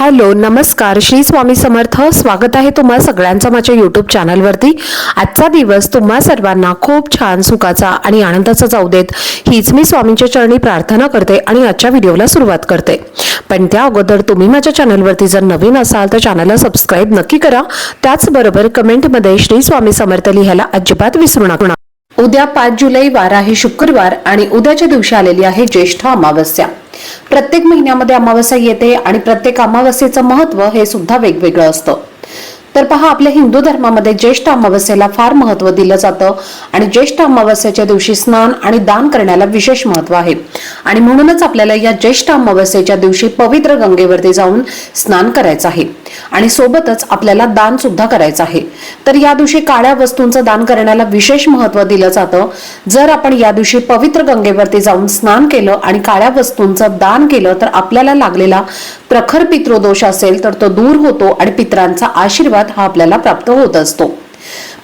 Hello नमस्कार. श्री स्वामी समर्थ. स्वागत आहे तुम्हा सगळ्यांचं माझ्या यूट्यूब चॅनलवरती आजचा दिवस तुम्हा सर्वांना खूप छान सुखाचा आणि आनंदाचा जाऊ देत. हीच मी स्वामींच्या चरणी प्रार्थना करते आणि आजच्या व्हिडिओला सुरुवात करते. पण त्या अगोदर तुम्ही माझ्या चॅनलवरती जर नवीन असाल तर चॅनलला सबस्क्राईब नक्की करा. त्याचबरोबर कमेंटमध्ये श्री स्वामी समर्थ लिहायला अजिबात विसरू नका. उद्या पाच जुलै वार आहे शुक्रवार आणि उद्याच्या दिवशी आलेली आहे ज्येष्ठ अमावस्या. प्रत्येक महिन्यामध्ये अमावस्या येते आणि प्रत्येक अमावस्येचं महत्त्व हे सुद्धा वेगवेगळं असतं. तर पहा आपल्या हिंदू धर्मामध्ये ज्येष्ठ अमावस्येला फार महत्त्व दिलं जातं आणि ज्येष्ठ अमावस्येच्या दिवशी स्नान आणि दान करण्याला विशेष महत्त्व आहे. आणि म्हणूनच आपल्याला या ज्येष्ठ अमावस्येच्या दिवशी पवित्र गंगेवरती जाऊन स्नान करायचं आहे. आणि सोबतच आपल्याला दान सुद्धा करायचं आहे. तर या दिवशी काळ्या वस्तूंचं दान करण्याला विशेष महत्त्व दिलं जातं. जर आपण या दिवशी पवित्र गंगेवरती जाऊन स्नान केलं आणि काळ्या वस्तूंचं दान केलं तर आपल्याला लागलेला प्रखर पितृदोष असेल तर तो दूर होतो आणि पित्रांचा आशीर्वाद हा आपल्याला प्राप्त होत असतो.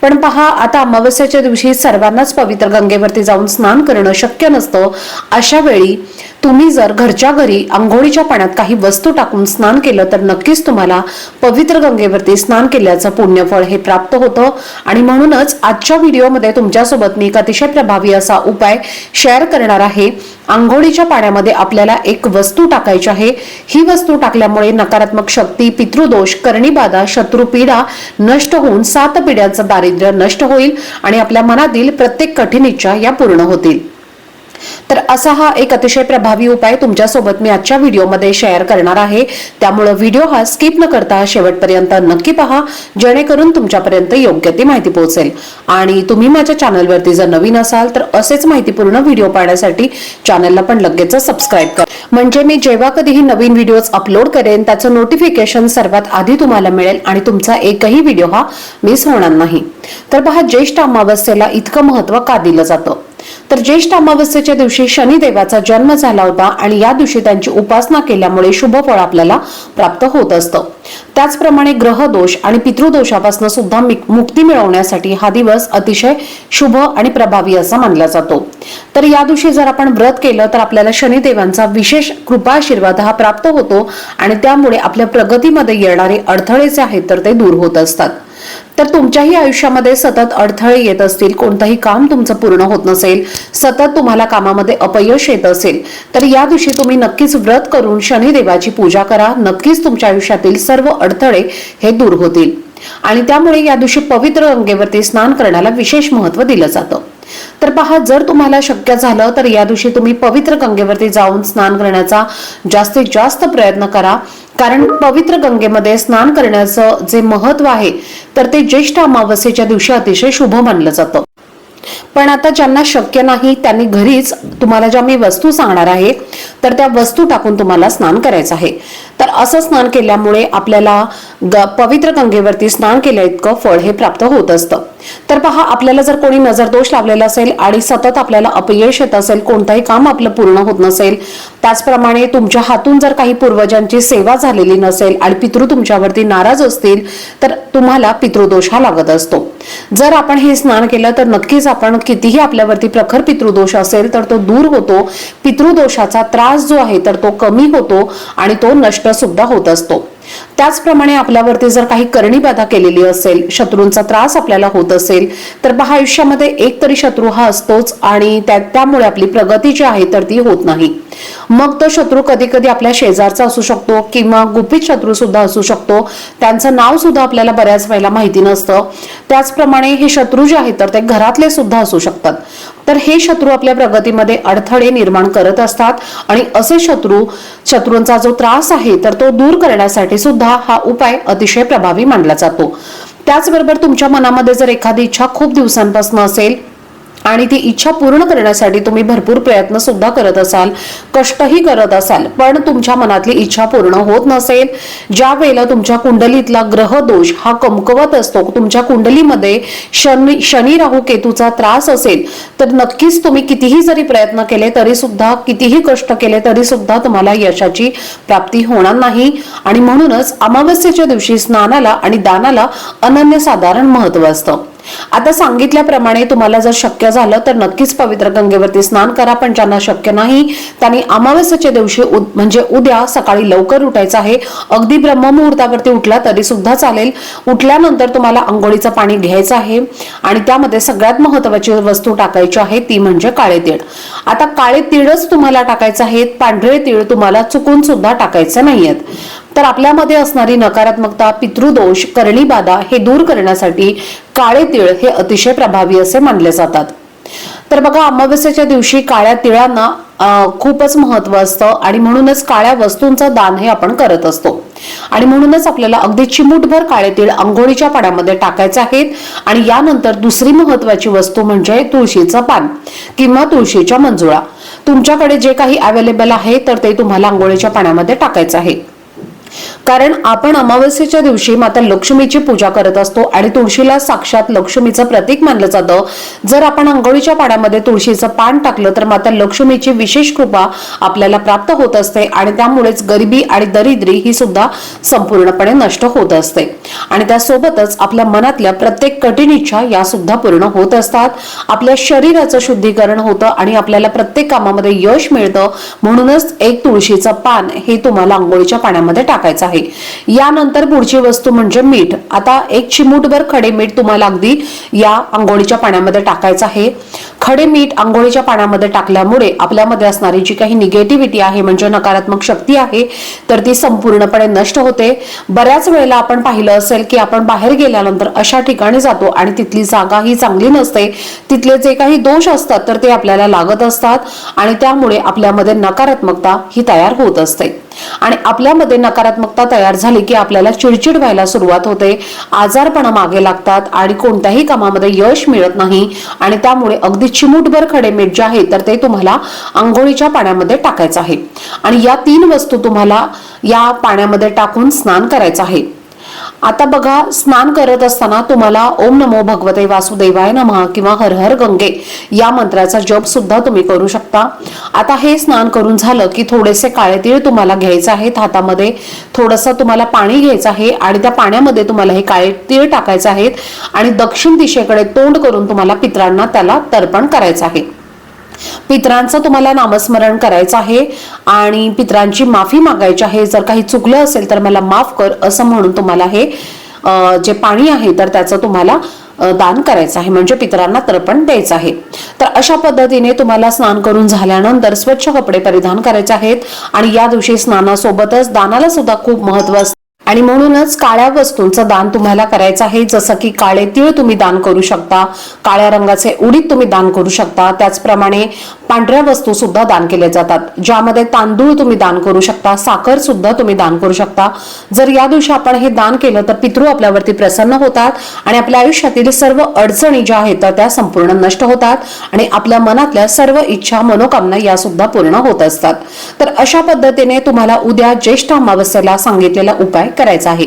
पण पहा आता अमावस्याच्या दिवशी सर्वांनाच पवित्र गंगेवरती जाऊन स्नान करणं शक्य नसतं. अशा वेळी तुम्ही जर घरच्या घरी आंघोळीच्या पाण्यात काही वस्तू टाकून स्नान केलं तर नक्कीच तुम्हाला पवित्र गंगेवरती स्नान केल्याचं पुण्यफळ हे प्राप्त होतं. आणि म्हणूनच आजच्या व्हिडिओमध्ये तुमच्यासोबत मी एक अतिशय प्रभावी असा उपाय शेअर करणार आहे. आंघोळीच्या पाण्यामध्ये आपल्याला एक वस्तू टाकायची आहे. ही वस्तू टाकल्यामुळे नकारात्मक शक्ती पितृदोष करणीबाधा शत्रुपीडा नष्ट होऊन सात पिढ्यांचं दारिद्र्य नष्ट होईल आणि आपल्या मनातील प्रत्येक कठीण इच्छा या पूर्ण होतील. तर असा हा एक अतिशय प्रभावी उपाय तुमच्यासोबत मी आजच्या व्हिडिओमध्ये शेअर करणार आहे. त्यामुळे व्हिडिओ हा स्किप न करता शेवटपर्यंत नक्की पहा जेणेकरून तुमच्यापर्यंत योग्य ती माहिती पोहोचेल. आणि तुम्ही माझ्या चॅनलवरती जर नवीन असाल तर असेच माहितीपूर्ण व्हिडिओ पाहण्यासाठी चॅनलला पण लगेच सबस्क्राईब करा. म्हणजे मी जेव्हा कधीही नवीन व्हिडिओज अपलोड करेन त्याचं नोटिफिकेशन सर्वात आधी तुम्हाला मिळेल आणि तुमचा एकही व्हिडिओ हा मिस होणार नाही. तर पहा ज्येष्ठ अमावस्येला इतकं महत्त्व का दिलं जातं? तर ज्येष्ठ अमावस्येच्या दिवशी शनिदेवाचा जन्म झाला होता आणि या दिवशी त्यांची उपासना केल्यामुळे शुभ फळ आपल्याला प्राप्त होत असतं. त्याचप्रमाणे ग्रहदोष आणि पितृदोषापासून सुद्धा मुक्ती मिळवण्यासाठी हा दिवस अतिशय शुभ आणि प्रभावी असा मानला जातो. तर या दिवशी जर आपण व्रत केलं तर आपल्याला शनिदेवांचा विशेष कृपा आशीर्वाद हा प्राप्त होतो आणि त्यामुळे आपल्या प्रगतीमध्ये येणारे अडथळे जे आहेत तर ते दूर होत असतात. तर तुमच्याही आयुष्यामध्ये सतत अडथळे येत असतील कोणतंही काम तुमचं पूर्ण होत नसेल सतत तुम्हाला कामामध्ये अपयश येत असेल तर या दिवशी तुम्ही नक्कीच व्रत करून शनिदेवाची पूजा करा. नक्कीच तुमच्या आयुष्यातील सर्व अडथळे हे दूर होतील. आणि त्यामुळे या दिवशी पवित्र गंगेवरती स्नान करण्याला विशेष महत्त्व दिलं जातं. तर पहा जर तुम्हाला शक्य झालं तर या दिवशी तुम्ही पवित्र गंगेवरती जाऊन स्नान करण्याचा जास्तीत जास्त प्रयत्न करा. कारण पवित्र गंगेमध्ये स्नान करण्याचं जे महत्त्व आहे तर ते ज्येष्ठ अमावस्येच्या दिवशी अतिशय शुभ मानलं जातं. पण आता ज्यांना शक्य नाही त्यांनी घरीच तुम्हाला ज्या मी वस्तू सांगणार आहे तर त्या वस्तू टाकून तुम्हाला स्नान करायचं आहे. तर असं स्नान केल्यामुळे आपल्याला ग- पवित्र गंगेवरती स्नान केल्या इतकं फळ हे प्राप्त होत असतं. तर पहा आपल्याला जर कोणी नजर दोष लावलेला असेल आणि सतत आपल्याला अपयश येत असेल कोणतंही काम आपलं पूर्ण होत नसेल त्याचप्रमाणे तुमच्या हातून जर काही पूर्वजांची सेवा झालेली नसेल आणि पितृ तुमच्यावरती नाराज असतील तर तुम्हाला पितृदोष हा लागत असतो. जर आपण हे स्नान केलं तर नक्कीच आपण कितीही आपल्यावरती प्रखर पितृदोष असेल तर तो दूर होतो. पितृदोषाचा त्रास जो आहे तर तो कमी होतो आणि तो नष्ट सुद्धा होत असतो. त्याचप्रमाणे आपल्यावरती जर काही करणीबाधा केलेली असेल शत्रूंचा त्रास आपल्याला होत असेल तर पहा आयुष्यामध्ये एक तरी शत्रू हा असतोच आणि त्यामुळे आपली प्रगती जी आहे तर ती होत नाही. मग तो शत्रू कधी कधी आपल्या शेजारचा असू शकतो किंवा गुपित शत्रू सुद्धा असू शकतो. त्यांचं नाव सुद्धा आपल्याला बऱ्याच वेळेला माहिती नसतं. त्याचप्रमाणे हे शत्रू जे आहेत तर ते घरातले सुद्धा असू शकतात. तर हे शत्रू आपल्या प्रगतीमध्ये अडथळे निर्माण करत असतात आणि असे शत्रू शत्रूंचा जो त्रास आहे तर तो दूर करण्यासाठी सुद्धा हा उपाय अतिशय प्रभावी मानला जातो. त्याचबरोबर तुमच्या मनामध्ये जर एखादी इच्छा खूप दिवसांपासून असेल आणि ती इच्छा पूर्ण करण्यासाठी तुम्ही भरपूर प्रयत्न सुद्धा करत असाल कष्टही करत असाल पण तुमच्या मनातली इच्छा पूर्ण होत नसेल ज्या वेळेला तुमच्या कुंडलीतला ग्रह दोष हा कमकवत असतो तुमच्या कुंडलीमध्ये शनी शनी राहू केतूचा त्रास असेल तर नक्कीच तुम्ही कितीही जरी प्रयत्न केले तरी सुद्धा कितीही कष्ट केले तरी सुद्धा तुम्हाला यशाची प्राप्ती होणार नाही. आणि म्हणूनच अमावस्येच्या दिवशी स्नानाला आणि दानाला अनन्यसाधारण महत्त्व असतं. आता सांगितल्याप्रमाणे तुम्हाला जर शक्य झालं तर नक्कीच पवित्र गंगेवरती स्नान करा पण ज्यांना शक्य नाही त्यांनी अमावस्याच्या दिवशी म्हणजे उद्या सकाळी लवकर उठायचं आहे. अगदी ब्रह्ममुहूर्तावरती उठला तरी सुद्धा चालेल. उठल्यानंतर तुम्हाला आंघोळीचं पाणी घ्यायचं आहे आणि त्यामध्ये सगळ्यात महत्वाची वस्तू टाकायची आहे ती म्हणजे काळे तीळ. आता काळे तीळच तुम्हाला टाकायचं आहे पांढरे तीळ तुम्हाला चुकून सुद्धा टाकायचे नाहीयेत. तर आपल्यामध्ये असणारी नकारात्मकता पितृदोष करणी बाधा हे दूर करण्यासाठी काळे तिळ हे अतिशय प्रभावी असे मानले जातात. तर बघा अमावस्याच्या दिवशी काळ्या तिळांना खूपच महत्त्व असतं आणि म्हणूनच काळ्या वस्तूंचं दान हे आपण करत असतो. आणि म्हणूनच आपल्याला अगदी चिमूटभर काळे तीळ आंघोळीच्या पाण्यामध्ये टाकायचे आहेत आणि यानंतर दुसरी महत्वाची वस्तू म्हणजे तुळशीचं पान किंवा तुळशीच्या मंजुळा. तुमच्याकडे जे काही अवेलेबल आहे तर ते तुम्हाला आंघोळीच्या पाण्यामध्ये टाकायचं आहे. कारण आपण अमावस्येच्या दिवशी माता लक्ष्मीची पूजा करत असतो आणि तुळशीला साक्षात लक्ष्मीचं प्रतीक मानलं जातं. जर आपण आंघोळीच्या पाण्यामध्ये तुळशीचं पान टाकलं तर माता लक्ष्मीची विशेष कृपा आपल्याला प्राप्त होत असते आणि त्यामुळेच गरिबी आणि दरिद्री ही सुद्धा संपूर्णपणे नष्ट होत असते. आणि त्यासोबतच आपल्या मनातल्या प्रत्येक कठीण इच्छा या सुद्धा पूर्ण होत असतात. आपल्या शरीराचं शुद्धीकरण होतं आणि आपल्याला प्रत्येक कामामध्ये यश मिळतं. म्हणूनच एक तुळशीचं पान हे तुम्हाला आंघोळीच्या पाण्यामध्ये टाकायचं आहे. यानंतर पुढची वस्तू म्हणजे मीठ. आता एक चिमूटभर खडे मीठ तुम्हाला अगदी या आंघोळीच्या पाण्यामध्ये टाकायचं आहे. खडे मीठ आंघोळीच्या पाण्यामध्ये टाकल्यामुळे आपल्यामध्ये असणारी जी काही निगेटिव्हिटी आहे म्हणजे नकारात्मक शक्ती आहे तर ती संपूर्णपणे नष्ट होते. बऱ्याच वेळेला आपण पाहिलं असेल की आपण बाहेर गेल्यानंतर अशा ठिकाणी जातो आणि तिथली जागा ही चांगली नसते. तिथले जे काही दोष असतात तर ते आपल्याला लागत असतात आणि त्यामुळे आपल्यामध्ये नकारात्मकता ही तयार होत असते. आणि आपल्यामध्ये नकारात्मकता तयार झाली की आपल्याला चिडचिड व्हायला सुरुवात होते. आजारपणा मागे लागतात आणि कोणत्याही कामामध्ये यश मिळत नाही. आणि त्यामुळे अगदी चिमूटभर खडे मीठ जे आहे तर ते तुम्हाला आंघोळीच्या पाण्यामध्ये टाकायचं आहे. आणि या तीन वस्तू तुम्हाला या पाण्यामध्ये टाकून स्नान करायचं आहे. आता बघा स्नान करत असताना तुम्हाला ओम नमो भगवते वासुदेवाय नमः किंवा हर हर गंगे या मंत्राचा जप सुद्धा तुम्ही करू शकता. आता हे स्नान करून झालं की थोडेसे काळे तीळ तुम्हाला घ्यायचे आहेत हातामध्ये थोडंसं तुम्हाला पाणी घ्यायचं आहे आणि त्या पाण्यामध्ये तुम्हाला हे काळे तीळ टाकायचे आहेत आणि दक्षिण दिशेकडे तोंड करून तुम्हाला पित्रांना त्याला तर्पण करायचं आहे. पित्रांचं तुम्हाला नामस्मरण करायचं आहे आणि पित्रांची माफी मागायची आहे. जर काही चुकलं असेल तर मला माफ कर असं म्हणून तुम्हाला हे जे पाणी आहे तर त्याचं तुम्हाला दान करायचं आहे. म्हणजे पितरांना तर्पण द्यायचं आहे. तर अशा पद्धतीने तुम्हाला स्नान करून झाल्यानंतर स्वच्छ कपडे परिधान करायचे आहेत आणि या दिवशी स्नानासोबतच दानाला सुद्धा खूप महत्त्व असतं. आणि म्हणूनच काळ्या वस्तूंचं दान तुम्हाला करायचं आहे. जसं की काळे तीळ तुम्ही दान करू शकता काळ्या रंगाचे उडीद तुम्ही दान करू शकता. त्याचप्रमाणे पांढऱ्या वस्तू सुद्धा दान केल्या जातात ज्यामध्ये तांदूळ तुम्ही दान करू शकता साखर सुद्धा तुम्ही दान करू शकता. जर या दिवशी आपण हे दान केलं तर पितृ आपल्यावरती प्रसन्न होतात आणि आपल्या आयुष्यातील सर्व अडचणी ज्या आहेत तर त्या संपूर्ण नष्ट होतात आणि आपल्या मनातल्या सर्व इच्छा मनोकामना या सुद्धा पूर्ण होत असतात. तर अशा पद्धतीने तुम्हाला उद्या ज्येष्ठ अमावस्येला सांगितलेला उपाय करायचा आहे.